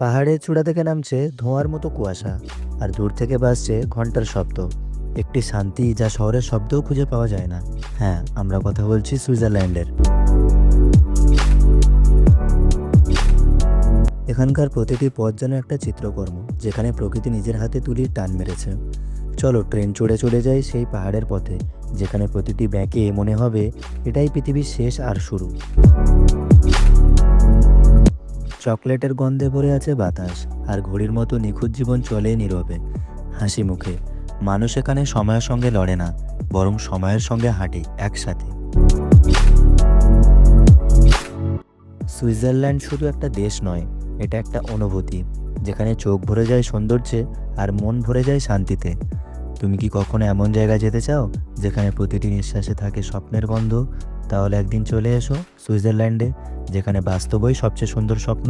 পাহাড়ের চূড়া থেকে নামছে ধোঁয়ার মতো কুয়াশা, আর দূর থেকে বাসছে ঘণ্টার শব্দ। একটি শান্তি যা শহরের শব্দও খুঁজে পাওয়া যায় না। হ্যাঁ আমরা কথা বলছি সুইজারল্যান্ডের। এখানকার প্রতিটি পথ যেন একটা চিত্রকর্ম, যেখানে প্রকৃতি নিজের হাতে তুলির টান মেরেছে। চলো, ট্রেন চড়ে চলে যাই সেই পাহাড়ের পথে, যেখানে প্রতিটি ব্যাঁকে মনে হবে এটাই পৃথিবীর শেষ আর শুরু। চকলেটের গন্ধে ভরে আছে বাতাস, আর ঘড়ির মতো নিখুঁত জীবন চলে নীরবে। হাসি মুখে। মানুষ এখানে সময়ের সঙ্গে লড়ে না, বরং সময়ের সঙ্গে হাঁটে একসাথে। সুইজারল্যান্ড শুধু একটা দেশ নয়, এটা একটা অনুভূতি, যেখানে চোখ ভরে যায় সৌন্দর্যে আর মন ভরে যায় শান্তিতে। তুমি কি কখনো এমন জায়গায় যেতে চাও, যেখানে প্রতিটি নিঃশ্বাসে থাকে স্বপ্নের গন্ধ? তাহলে একদিন চলে এসো সুইজারল্যান্ডে। যেখানে বাস্তবই সবচেয়ে সুন্দর স্বপ্ন।